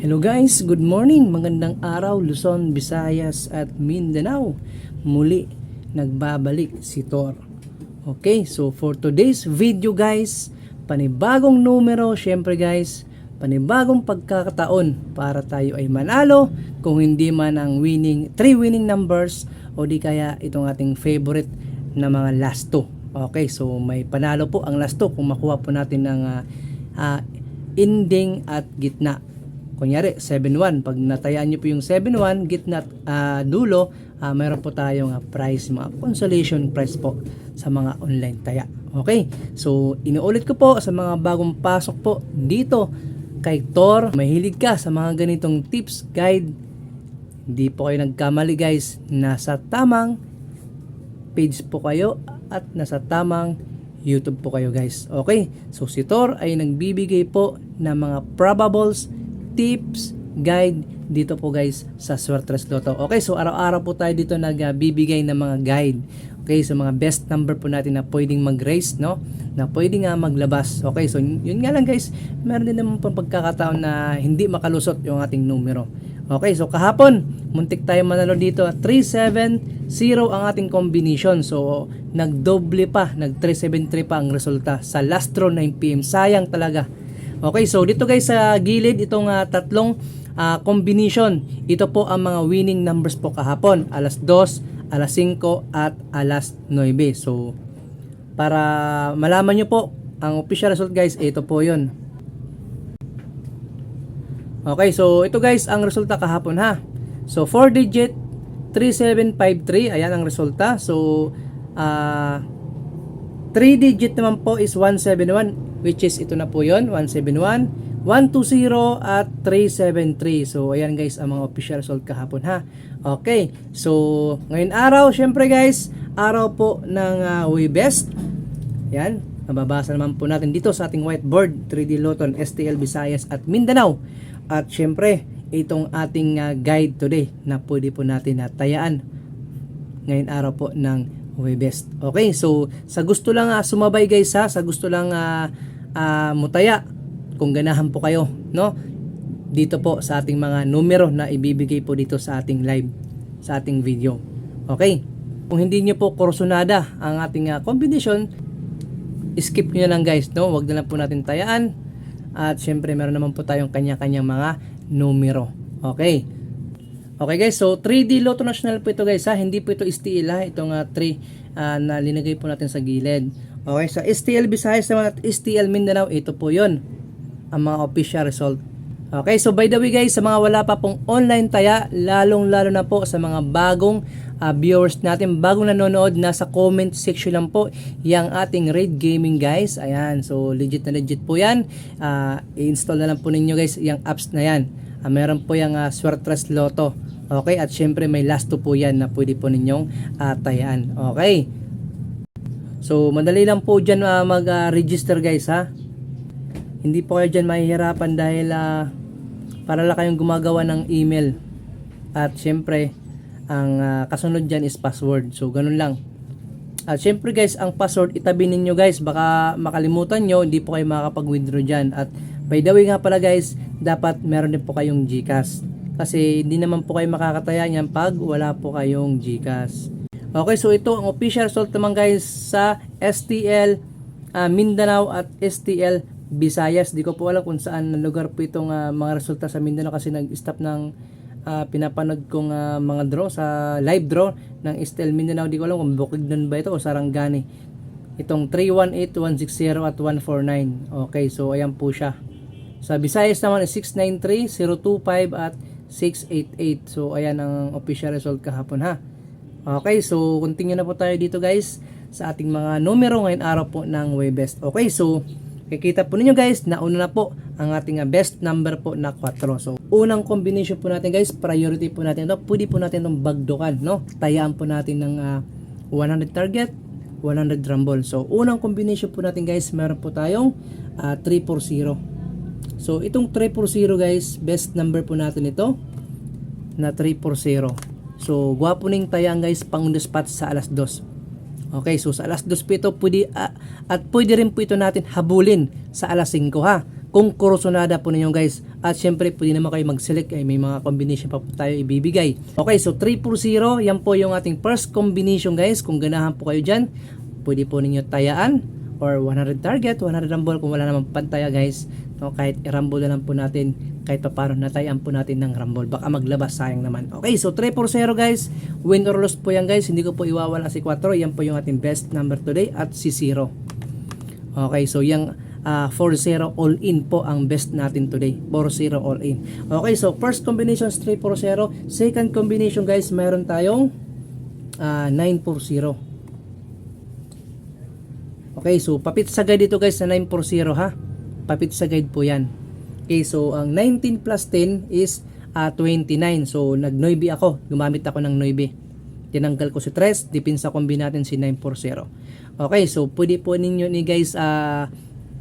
Hello guys, good morning. Magandang araw Luzon, Visayas at Mindanao. Muli nagbabalik si Tor. Okay, so for today's video guys, panibagong numero, syempre guys, panibagong pagkakataon para tayo ay manalo kung hindi man ang winning, 3 winning numbers o di kaya itong ating favorite na mga last two. Okay, so may panalo po ang last two kung makuha po natin ng ah, ah, ending at gitna. Kunyari, 7-1. Pag natayaan nyo po yung 7-1, gitna ah, dulo, ah, mayroon po tayong ah, prize, mga consolation prize po sa mga online taya. Okay? So, inuulit ko po sa mga bagong pasok po dito kay Tor. Mahilig ka sa mga ganitong tips, guide. Hindi po kayo nagkamali guys. Nasa tamang page po kayo at nasa tamang YouTube po kayo guys. Okay? So si Tor ay nagbibigay po ng mga probables, tips, guide dito po guys sa Swertres Lotto. Okay? So araw-araw po tayo dito nagbibigay ng mga guide. Okay? So mga best number po natin na pwedeng mag-race, no? Na pwedeng nga maglabas. Okay? So yun nga lang guys, meron din naman pang pagkakataon na hindi makalusot yung ating numero. Okay, so kahapon, muntik tayo manalo dito. 3-7-0 ang ating combination. So, nagdoble pa, nag-3-7-3 pa ang resulta sa last draw 9pm. Sayang talaga. Okay, so dito guys sa gilid, itong ah, tatlong ah, combination. Ito po ang mga winning numbers po kahapon. Alas 2, alas 5, at alas 9. So, para malaman nyo po, ang official result guys, ito po yon Okay, so ito guys ang resulta kahapon ha. So 4 digit 3753, ayan ang resulta. So ah 3 digit naman po is 171 which is ito na po 'yon, 171, 120 at 373. So ayan guys ang mga official result kahapon ha. Okay, so ngayon araw syempre guys, araw po ng uh, Best. Yan, nababasa naman po natin dito sa ating whiteboard 3D Loton, STL Visayas at Mindanao. At syempre, itong ating uh, guide today na pwede po natin natayaan ngayon araw po ng Webest. Okay, so sa gusto lang uh, sumabay guys ha, sa gusto lang uh, uh, mutaya, kung ganahan po kayo, no? Dito po sa ating mga numero na ibibigay po dito sa ating live, sa ating video. Okay? Kung hindi nyo po kursunada ang ating uh, combination, skip na lang guys, no? Huwag na lang po natin tayaan. At syempre, meron naman po tayong kanya-kanyang mga numero. Okay. Okay guys, so 3D Lotto National po ito guys ha. Hindi po ito STL ha. Itong uh, 3 uh, na linagay po natin sa gilid. Okay, sa STL Visayas naman at STL Mindanao, ito po yon ang mga official result. Okay, so by the way guys, sa mga wala pa pong online taya, lalong lalo na po sa mga bagong uh, viewers natin, bagong nanonood, nasa comment section lang po yung ating Raid Gaming guys. Ayan, so legit na legit po yan. Uh, i-install na lang po ninyo guys yung apps na yan. Uh, meron po yung uh, Swertres Lotto. Okay, at syempre may last two po yan na pwede po ninyong uh, tayaan. Okay. So, madali lang po dyan uh, mag-register guys ha. Hindi po kayo dyan mahihirapan dahil uh, para lang kayong gumagawa ng email. At syempre, ang uh, kasunod dyan is password. So, ganun lang. At syempre guys, ang password itabi ninyo guys. Baka makalimutan nyo, hindi po kayo makakapag-withdraw dyan. At by the way nga pala guys, dapat meron din po kayong GCash. Kasi hindi naman po kayo makakataya niyan pag wala po kayong GCash. Okay, so ito ang official result naman guys sa STL uh, Mindanao at STL Visayas. Di ko po alam kung saan na lugar po itong uh, mga resulta sa Mindanao kasi nag-stop ng uh, pinapanood kong uh, mga draw sa live draw ng STL Mindanao. Di ko alam kung Bukidnon ba ito o Sarangani. Itong 318, 160 at 149. Okay, so ayan po siya. Sa Visayas naman is 693, 025 at 688. So ayan ang official result kahapon ha. Okay, so continue na po tayo dito guys sa ating mga numero ngayon araw po ng Webest. Okay, so Kikita po ninyo guys, nauna na po ang ating uh, best number po na 4. So, unang combination po natin guys, priority po natin ito. Pwede po natin itong bagdukan, no? Tayaan po natin ng uh, 100 target, 100 rumble. So, unang combination po natin guys, meron po tayong uh, 340. So, itong 340 guys, best number po natin ito na 340. So, gwapo ning tayang guys, pang on the spot sa alas 2. Okay, so sa alas 2 po ito, pwede, uh, at pwede rin po ito natin habulin sa alas 5 ha. kung kursunada po ninyo guys. At syempre, pwede naman kayo mag-select. Ay, may mga combination pa po tayo ibibigay. Okay, so 340, yan po yung ating first combination guys. Kung ganahan po kayo dyan, pwede po ninyo tayaan or 100 target, 100 rumble kung wala namang pantaya guys. No, kahit i-rumble na lang po natin, kahit pa paano natayaan po natin ng rumble. Baka maglabas, sayang naman. Okay, so 340 guys. Win or loss po yan guys. Hindi ko po iwawala si 4. Yan po yung ating best number today at si 0. Okay, so yung uh, 4-0 all in po ang best natin today. 4-0 all in. Okay, so first combination is 3-4-0. Second combination guys, mayroon tayong uh, 9-4-0. Okay, so papit sa guide dito guys na 9-4-0 ha. Papit sa guide po yan. Okay, so ang 19 plus 10 is uh, 29. So nag-9 ako. Gumamit ako ng 9. Tinanggal ko si 3. Dipinsa kombi natin si 9-4-0. Okay, so pwede po ninyo ni guys uh,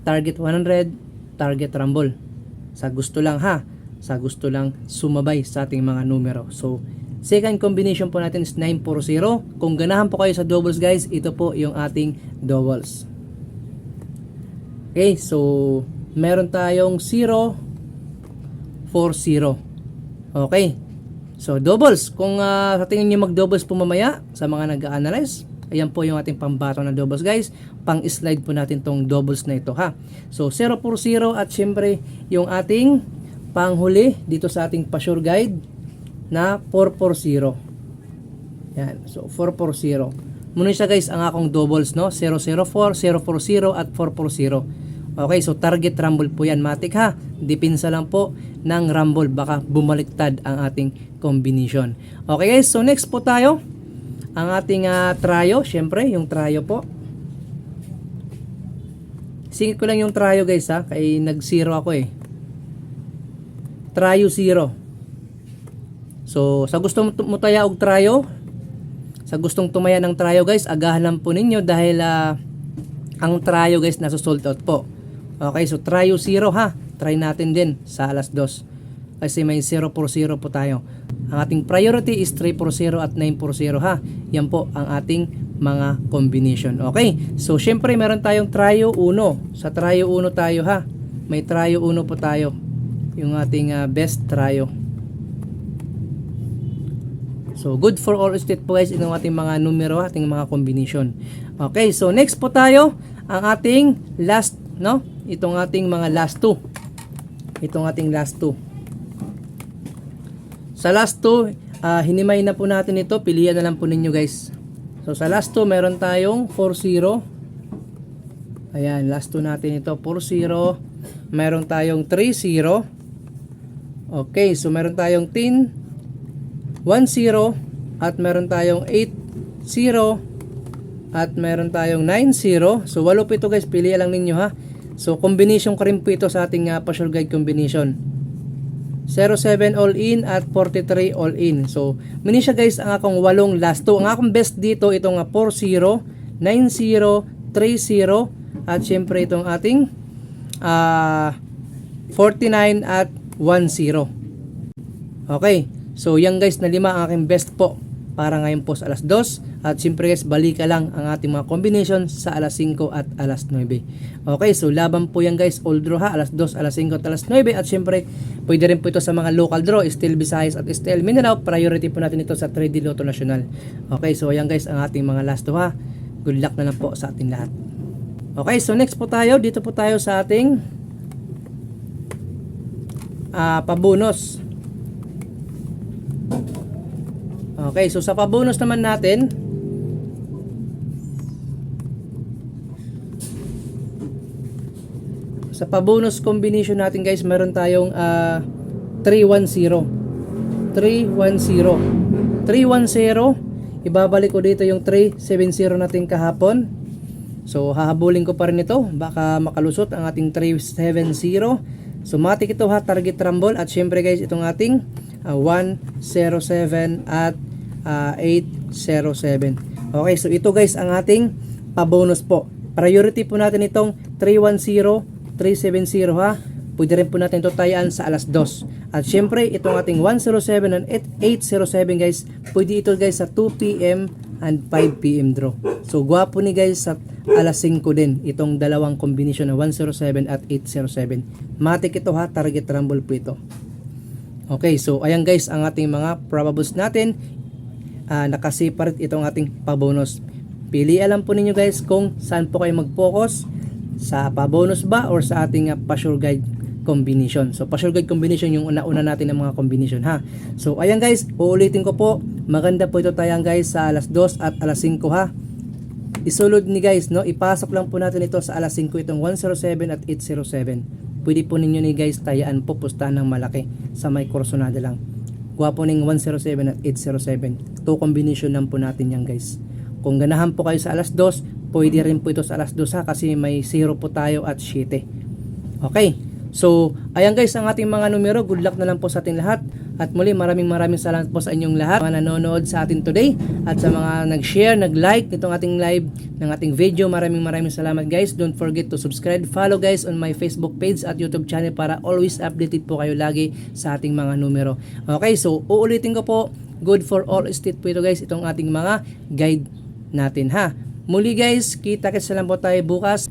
target 100, target rumble. Sa gusto lang ha. Sa gusto lang sumabay sa ating mga numero. So, second combination po natin is 940. Kung ganahan po kayo sa doubles guys, ito po yung ating doubles. Okay, so meron tayong 0, 4, 0. Okay. So, doubles. Kung uh, sa tingin nyo mag-doubles po mamaya sa mga nag-analyze, Ayan po yung ating pambato na doubles guys. Pang-slide po natin tong doubles na ito ha. So 0 por 0 at syempre yung ating panghuli dito sa ating pa-sure guide na 4 por 0. Yan. So 4 por 0. Muna siya guys ang akong doubles no. 004, 040 at 440. Okay, so target rumble po yan. Matik ha. Dipinsa lang po ng rumble. Baka bumaliktad ang ating combination. Okay guys, so next po tayo ang ating uh, trayo, syempre, yung trayo po. Singit ko lang yung trayo guys ha, kay nag-zero ako eh. Trayo zero. So, sa gustong mo taya og trayo, sa gustong tumaya ng trayo guys, agahan lang po ninyo dahil uh, ang trayo guys nasa sold out po. Okay, so trayo zero ha. Try natin din sa alas 2. Kasi may 0 por 0 po tayo. Ang ating priority is 3 por 0 at 9 por 0 ha. Yan po ang ating mga combination. Okay, so syempre meron tayong trio 1. Sa trio 1 tayo ha. May trio 1 po tayo. Yung ating uh, best trio. So good for all state po guys itong ating mga numero, ating mga combination. Okay, so next po tayo ang ating last, no? Itong ating mga last two. Itong ating last two. Sa last 2, uh, hinimay na po natin ito. Pilihan na lang po ninyo guys. So sa last 2, meron tayong 4-0. Ayan, last 2 natin ito. 4-0. Meron tayong 3-0. Okay, so meron tayong 10, 1-0. At meron tayong 8-0. At meron tayong 9-0. So walo po ito guys. Pilihan lang ninyo ha. So combination ko rin po ito sa ating uh, pa-sure guide combination. 07 all in at 43 all in. So, mini siya guys ang akong walong last two. Ang akong best dito itong 40, 90, 30 at syempre itong ating uh, 49 at 10. Okay. So, yan guys na lima ang aking best po para ngayon po sa alas 2 at siyempre guys balika lang ang ating mga combination sa alas 5 at alas 9 okay so laban po yan guys all draw ha alas 2 alas 5 at alas 9 at siyempre pwede rin po ito sa mga local draw still Visayas at still Mindanao. Priority po natin ito sa 3D Lotto National. Okay so yan guys ang ating mga last 2 ha. Good luck na lang po sa ating lahat. Okay so next po tayo dito po tayo sa ating uh, pabonus Okay, so sa pabonus naman natin, sa pabonus combination natin guys, meron tayong uh, 310. 310. 310. Ibabalik ko dito yung 370 natin kahapon. So, hahabulin ko pa rin ito. Baka makalusot ang ating 370. So, matik ito ha, target rumble. At syempre guys, itong ating uh, 107 at uh, 807. Okay, so ito guys ang ating pabonus po. Priority po natin itong 310, 370 ha. Pwede rin po natin ito tayaan sa alas 2. At syempre, itong ating 107 and 807 guys, pwede ito guys sa 2 p.m. and 5 p.m. draw. So gwapo ni guys sa alas 5 din itong dalawang combination na 107 at 807. Matik ito ha, target rumble po ito. Okay, so ayan guys ang ating mga probables natin. Ah, nakaseparate itong ating pabonus. Pilihan lang po ninyo guys kung saan po kayo mag-focus sa pabonus ba or sa ating uh, pa-sure guide combination. So pa-sure guide combination yung una-una natin ng mga combination ha. So ayan guys, uulitin ko po. Maganda po ito tayang guys sa alas 2 at alas 5 ha. Isulod ni guys, no? Ipasok lang po natin ito sa alas 5 itong 107 at 807. Pwede po ninyo ni guys tayaan po pustahan ng malaki sa may korsonada lang. Gwapo ning 107 at 807. Two combination lang po natin yan guys. Kung ganahan po kayo sa alas 2, pwede rin po ito sa alas 2 ha kasi may 0 po tayo at 7. Okay. So, ayan guys ang ating mga numero. Good luck na lang po sa ating lahat. At muli maraming maraming salamat po sa inyong lahat mga nanonood sa atin today at sa mga nag-share, nag-like nitong ating live ng ating video. Maraming maraming salamat guys. Don't forget to subscribe, follow guys on my Facebook page at YouTube channel para always updated po kayo lagi sa ating mga numero. Okay, so uulitin ko po. Good for all state po ito guys. Itong ating mga guide natin ha. Muli guys, kita-kits lang po tayo bukas.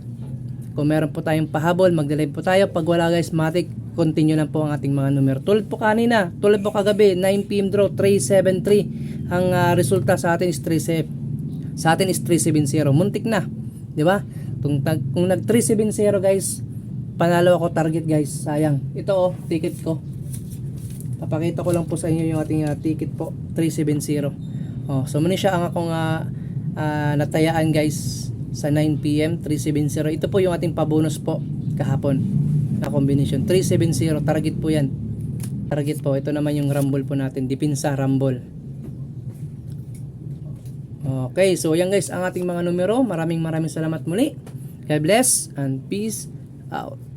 Kung meron po tayong pahabol, magdalive po tayo. Pag wala guys, matik, continue lang po ang ating mga numero. Tulad po kanina, tulad po kagabi, 9pm draw, 373. Ang ah, resulta sa atin is 37. Sa atin is 370. Muntik na. Di ba? Kung, kung nag 370 guys, panalo ako target guys. Sayang. Ito oh, ticket ko. Papakita ko lang po sa inyo yung ating ah, ticket po, 370. Oh, so muna siya ang akong ah, ah, natayaan guys sa 9pm 370 ito po yung ating pabonus po kahapon na combination. 370 target po yan. Target po. Ito naman yung rumble po natin. Dipinsa rumble. Okay so yan guys ang ating mga numero. Maraming maraming salamat muli. God bless and peace out